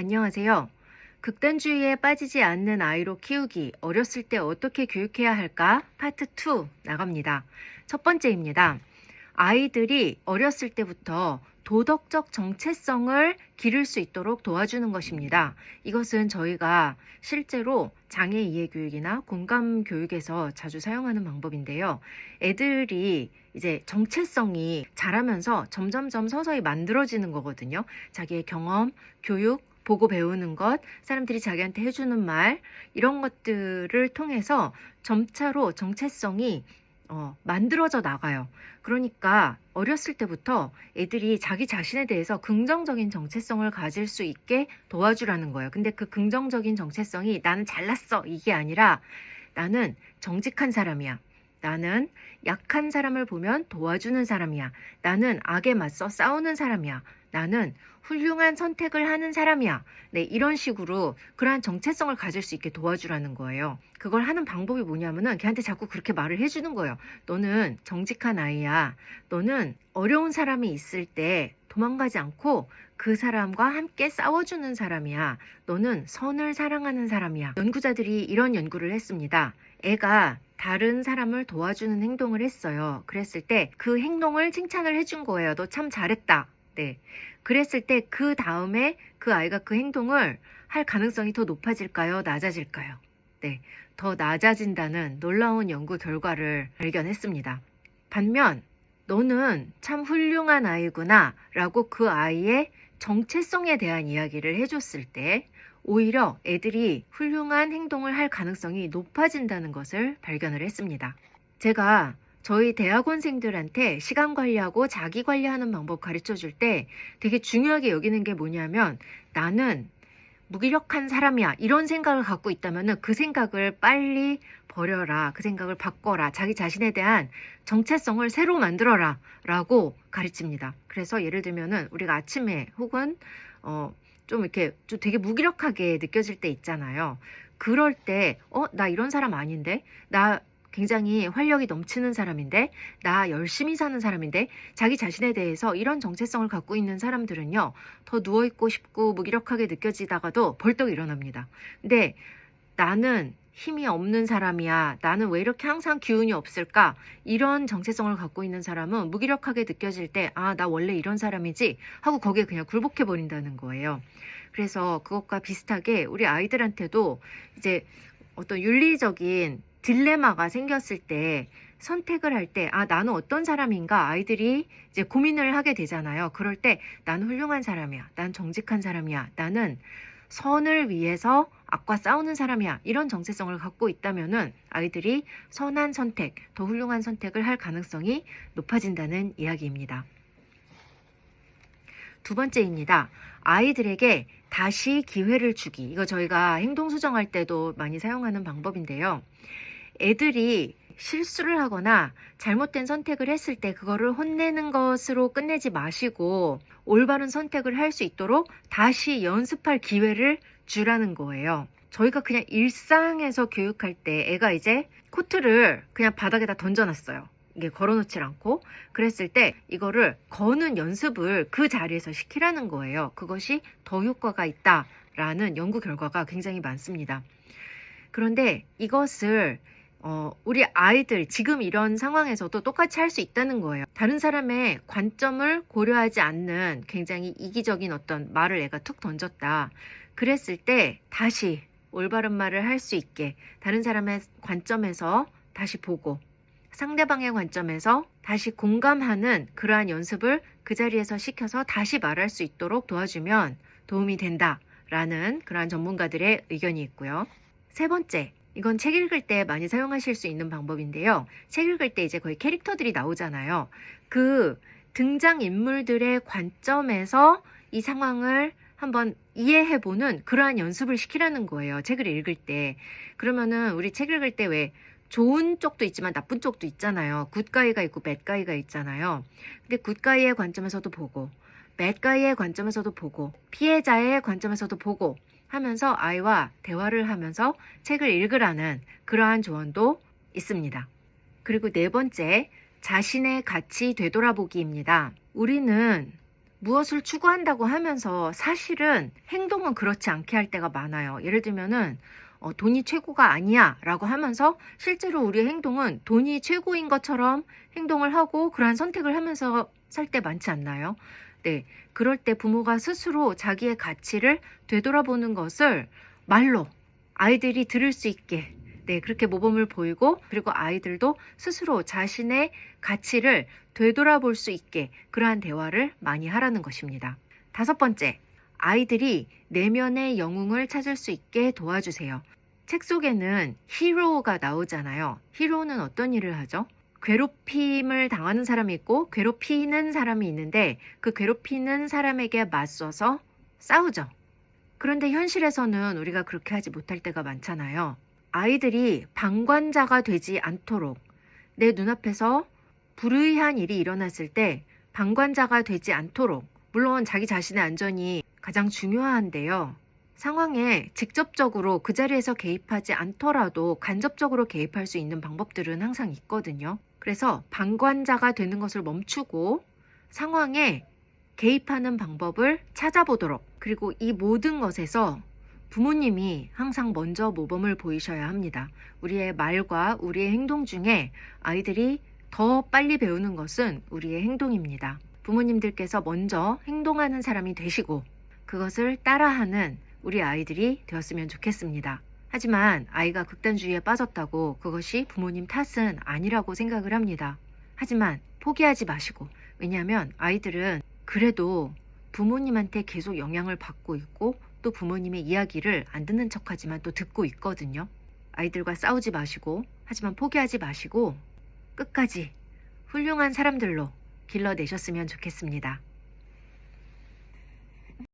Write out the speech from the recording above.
안녕하세요. 극단주의에 빠지지 않는 아이로 키우기, 어렸을 때 어떻게 교육해야 할까? 파트 2 나갑니다. 첫 번째입니다. 아이들이 어렸을 때부터 도덕적 정체성을 기를 수 있도록 도와주는 것입니다. 이것은 저희가 실제로 장애 이해 교육이나 공감 교육에서 자주 사용하는 방법인데요. 애들이 이제 정체성이 자라면서 점점점 서서히 만들어지는 거거든요. 자기의 경험, 교육, 보고 배우는 것, 사람들이 자기한테 해주는 말, 이런 것들을 통해서 점차로 정체성이 어, 만들어져 나가요. 그러니까 어렸을 때부터 애들이 자기 자신에 대해서 긍정적인 정체성을 가질 수 있게 도와주라는 거예요. 근데 그 긍정적인 정체성이 나는 잘났어. 이게 아니라 나는 정직한 사람이야. 나는 약한 사람을 보면 도와주는 사람이야. 나는 악에 맞서 싸우는 사람이야. 나는 훌륭한 선택을 하는 사람이야. 네, 이런 식으로 그러한 정체성을 가질 수 있게 도와주라는 거예요. 그걸 하는 방법이 뭐냐면은 걔한테 자꾸 그렇게 말을 해주는 거예요. 너는 정직한 아이야. 너는 어려운 사람이 있을 때 도망가지 않고 그 사람과 함께 싸워주는 사람이야. 너는 선을 사랑하는 사람이야. 연구자들이 이런 연구를 했습니다. 애가 다른 사람을 도와주는 행동을 했어요. 그랬을 때 그 행동을 칭찬을 해준 거예요. 너 참 잘했다. 네. 그랬을 때 그 다음에 그 아이가 그 행동을 할 가능성이 더 높아질까요? 낮아질까요? 네. 더 낮아진다는 놀라운 연구 결과를 발견했습니다. 반면, 너는 참 훌륭한 아이구나 라고 그 아이의 정체성에 대한 이야기를 해줬을 때 오히려 애들이 훌륭한 행동을 할 가능성이 높아진다는 것을 발견을 했습니다. 제가 저희 대학원생들한테 시간 관리하고 자기 관리하는 방법 가르쳐 줄 때 되게 중요하게 여기는 게 뭐냐면 나는 무기력한 사람이야. 이런 생각을 갖고 있다면 그 생각을 빨리 버려라. 그 생각을 바꿔라. 자기 자신에 대한 정체성을 새로 만들어라. 라고 가르칩니다. 그래서 예를 들면은 우리가 아침에 혹은 어, 좀 이렇게 좀 되게 무기력하게 느껴질 때 있잖아요. 그럴 때, 어, 나 이런 사람 아닌데? 나 굉장히 활력이 넘치는 사람인데, 나 열심히 사는 사람인데, 자기 자신에 대해서 이런 정체성을 갖고 있는 사람들은요, 더 누워 있고 싶고 무기력하게 느껴지다가도 벌떡 일어납니다. 근데 나는 힘이 없는 사람이야. 나는 왜 이렇게 항상 기운이 없을까? 이런 정체성을 갖고 있는 사람은 무기력하게 느껴질 때, 아, 나 원래 이런 사람이지? 하고 거기에 그냥 굴복해 버린다는 거예요. 그래서 그것과 비슷하게 우리 아이들한테도 이제 어떤 윤리적인 딜레마가 생겼을 때 선택을 할 때, 아, 나는 어떤 사람인가 아이들이 이제 고민을 하게 되잖아요. 그럴 때 나는 훌륭한 사람이야. 난 정직한 사람이야. 나는 선을 위해서 악과 싸우는 사람이야. 이런 정체성을 갖고 있다면은 아이들이 선한 선택, 더 훌륭한 선택을 할 가능성이 높아진다는 이야기입니다. 두 번째입니다. 아이들에게 다시 기회를 주기. 이거 저희가 행동 수정할 때도 많이 사용하는 방법인데요. 애들이 실수를 하거나 잘못된 선택을 했을 때 그거를 혼내는 것으로 끝내지 마시고 올바른 선택을 할 수 있도록 다시 연습할 기회를 주라는 거예요. 저희가 그냥 일상에서 교육할 때 애가 이제 코트를 그냥 바닥에다 던져놨어요. 이게 걸어놓질 않고 그랬을 때 이거를 거는 연습을 그 자리에서 시키라는 거예요. 그것이 더 효과가 있다라는 연구 결과가 굉장히 많습니다. 그런데 이것을 어, 우리 아이들 지금 이런 상황에서도 똑같이 할 수 있다는 거예요. 다른 사람의 관점을 고려하지 않는 굉장히 이기적인 어떤 말을 애가 툭 던졌다. 그랬을 때 다시 올바른 말을 할 수 있게 다른 사람의 관점에서 다시 보고 상대방의 관점에서 다시 공감하는 그러한 연습을 그 자리에서 시켜서 다시 말할 수 있도록 도와주면 도움이 된다라는 그러한 전문가들의 의견이 있고요. 세 번째, 이건 책 읽을 때 많이 사용하실 수 있는 방법인데요. 책 읽을 때 이제 거의 캐릭터들이 나오잖아요. 그 등장 인물들의 관점에서 이 상황을 한번 이해해보는 그러한 연습을 시키라는 거예요. 책을 읽을 때. 그러면은 우리 책 읽을 때 왜 좋은 쪽도 있지만 나쁜 쪽도 있잖아요. 굿가이가 있고 배가이가 있잖아요. 근데 굿가이의 관점에서도 보고, 배가이의 관점에서도 보고, 피해자의 관점에서도 보고, 하면서 아이와 대화를 하면서 책을 읽으라는 그러한 조언도 있습니다. 그리고 네 번째, 자신의 가치 되돌아보기입니다. 우리는 무엇을 추구한다고 하면서 사실은 행동은 그렇지 않게 할 때가 많아요. 예를 들면은 어, 돈이 최고가 아니야 라고 하면서 실제로 우리의 행동은 돈이 최고인 것처럼 행동을 하고 그러한 선택을 하면서 살 때 많지 않나요? 네. 그럴 때 부모가 스스로 자기의 가치를 되돌아보는 것을 말로 아이들이 들을 수 있게 네, 그렇게 모범을 보이고 그리고 아이들도 스스로 자신의 가치를 되돌아볼 수 있게 그러한 대화를 많이 하라는 것입니다. 다섯 번째, 아이들이 내면의 영웅을 찾을 수 있게 도와주세요. 책 속에는 히로가 나오잖아요. 히로는 어떤 일을 하죠? 괴롭힘을 당하는 사람이 있고 괴롭히는 사람이 있는데 그 괴롭히는 사람에게 맞서서 싸우죠. 그런데 현실에서는 우리가 그렇게 하지 못할 때가 많잖아요. 아이들이 방관자가 되지 않도록 내 눈앞에서 불의한 일이 일어났을 때 방관자가 되지 않도록 물론 자기 자신의 안전이 가장 중요한데요. 상황에 직접적으로 그 자리에서 개입하지 않더라도 간접적으로 개입할 수 있는 방법들은 항상 있거든요. 그래서 방관자가 되는 것을 멈추고 상황에 개입하는 방법을 찾아보도록 그리고 이 모든 것에서 부모님이 항상 먼저 모범을 보이셔야 합니다. 우리의 말과 우리의 행동 중에 아이들이 더 빨리 배우는 것은 우리의 행동입니다. 부모님들께서 먼저 행동하는 사람이 되시고 그것을 따라하는 우리 아이들이 되었으면 좋겠습니다. 하지만 아이가 극단주의에 빠졌다고 그것이 부모님 탓은 아니라고 생각을 합니다. 하지만 포기하지 마시고 왜냐하면 아이들은 그래도 부모님한테 계속 영향을 받고 있고 또 부모님의 이야기를 안 듣는 척 하지만 또 듣고 있거든요. 아이들과 싸우지 마시고 하지만 포기하지 마시고 끝까지 훌륭한 사람들로 길러내셨으면 좋겠습니다.